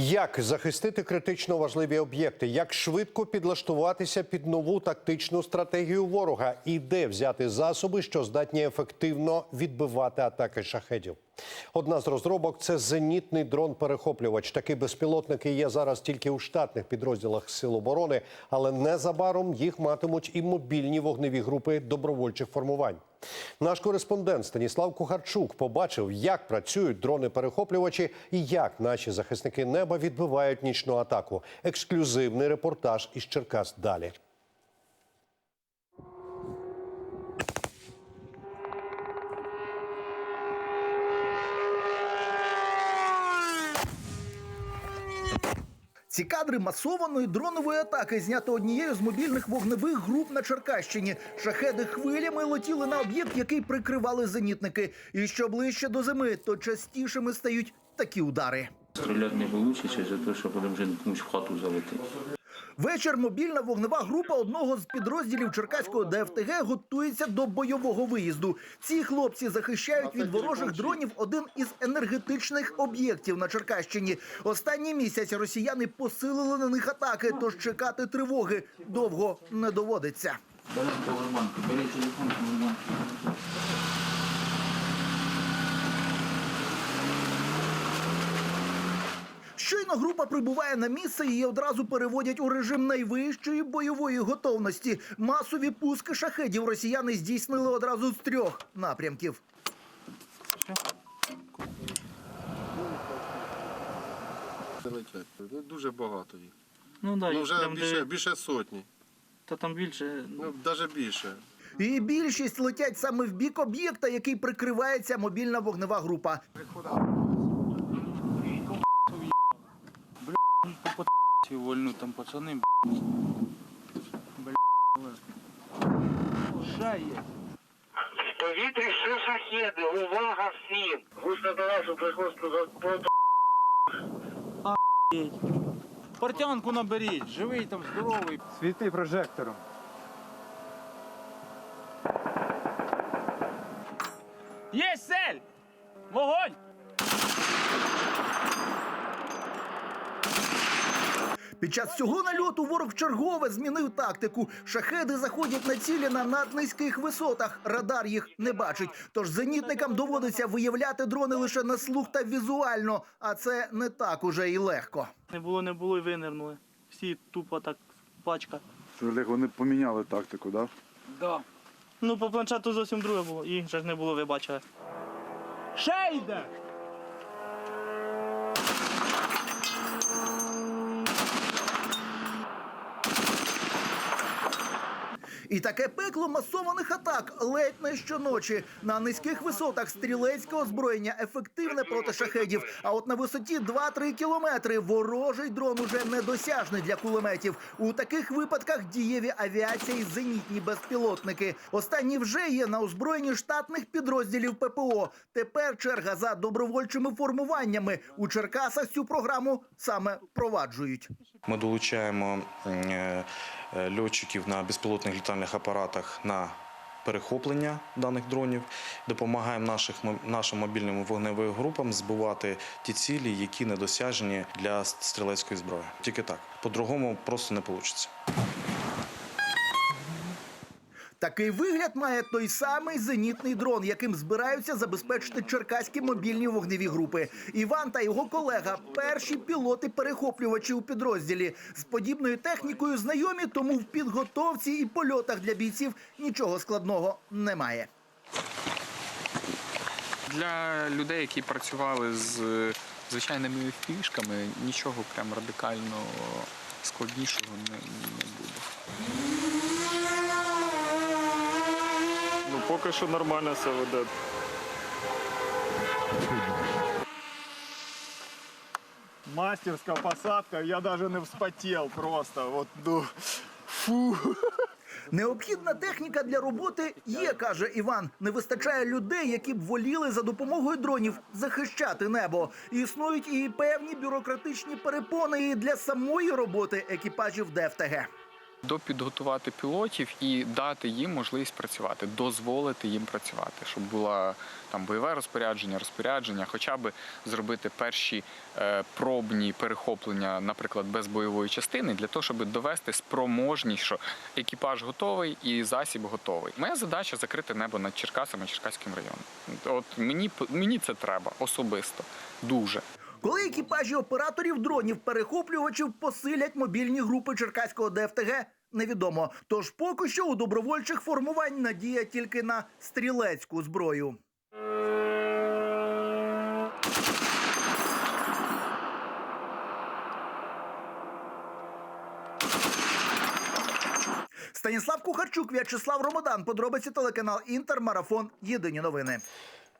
Як захистити критично важливі об'єкти? Як швидко підлаштуватися під нову тактичну стратегію ворога? І де взяти засоби, що здатні ефективно відбивати атаки шахедів? Одна з розробок це зенітний дрон-перехоплювач. Такі безпілотники є зараз тільки у штатних підрозділах Сил оборони, але незабаром їх матимуть і мобільні вогневі групи добровольчих формувань. Наш кореспондент Станіслав Кухарчук побачив, як працюють дрони-перехоплювачі і як наші захисники неба відбивають нічну атаку. Ексклюзивний репортаж із Черкас далі. Ці кадри масованої дронової атаки знято однією з мобільних вогневих груп на Черкащині. Шахеди хвилями летіли на об'єкт, який прикривали зенітники. І що ближче до зими, то частішими стають такі удари. Стріляти не вийде за те, що потім вже комусь в хату залетить. Вечір мобільна вогнева група одного з підрозділів Черкаського ДФТГ готується до бойового виїзду. Ці хлопці захищають від ворожих дронів один із енергетичних об'єктів на Черкащині. Останній місяць росіяни посилили на них атаки, тож чекати тривоги довго не доводиться. Телефон, Щойно група прибуває на місце, її одразу переводять у режим найвищої бойової готовності. Масові пуски шахедів росіяни здійснили одразу з трьох напрямків. летять. Ну, Дуже багато їх. Ну да, Ну вже прям більше, де- більше сотні. Та там більше. Ну, навіть більше. І більшість летять саме в бік об'єкта, який прикривається мобільна вогнева група. Ці вольну там пацани, В повітрі ще шахеди, увага всім! Густа до вас, приходьте до Портянку наберіть, живий там, здоровий. Світи прожектором. Є цель! Вогонь! Під час цього нальоту ворог чергове змінив тактику. Шахеди заходять на цілі на наднизьких висотах. Радар їх не бачить. Тож зенітникам доводиться виявляти дрони лише на слух та візуально, а це не так уже і легко. Не було, не було і винирнули. Всі тупо так пачка. Олег, вони поміняли тактику, так? Да. Ну, по планшету зовсім друге було. Їх же ж не було, ви бачили. Ще йде! І таке пекло масованих атак ледь не щоночі. На низьких висотах стрілецьке озброєння ефективне проти шахедів. А от на висоті 2-3 кілометри ворожий дрон уже недосяжний для кулеметів. У таких випадках дієві авіація і зенітні безпілотники. Останні вже є на озброєнні штатних підрозділів ППО. Тепер черга за добровольчими формуваннями. У Черкасах цю програму саме впроваджують. Ми долучаємо е, льотчиків на безпілотних літальних апаратах на перехоплення даних дронів, допомагаємо наших, нашим мобільним вогневим групам збивати ті цілі, які недосяжні для стрілецької зброї. Тільки так. По-другому просто не вийде. Такий вигляд має той самий зенітний дрон, яким збираються забезпечити черкаські мобільні вогневі групи. Іван та його колега перші пілоти-перехоплювачі у підрозділі. З подібною технікою знайомі, тому в підготовці і польотах для бійців нічого складного немає. Для людей, які працювали з е, звичайними фішками, нічого прям радикально складнішого не, буде. Ну, поки що нормально все веде. Мастерська посадка, я навіть не вспотів просто. От, ну, фу. Необхідна техніка для роботи є, каже Іван. Не вистачає людей, які б воліли за допомогою дронів захищати небо. Існують і певні бюрократичні перепони і для самої роботи екіпажів ДФТГ. Допідготувати пілотів і дати їм можливість працювати, дозволити їм працювати, щоб було там бойове розпорядження, розпорядження, хоча б зробити перші е, пробні перехоплення, наприклад, без бойової частини, для того, щоб довести спроможність, що екіпаж готовий і засіб готовий. Моя задача закрити небо над Черкасами, Черкаським районом. От мені мені це треба особисто, дуже. Коли екіпажі операторів дронів перехоплювачів посилять мобільні групи Черкаського ДФТГ, невідомо. Тож поки що у добровольчих формувань надія тільки на стрілецьку зброю. Станіслав Кухарчук, В'ячеслав Ромодан. Подробиці телеканал Інтер. Марафон. Єдині новини.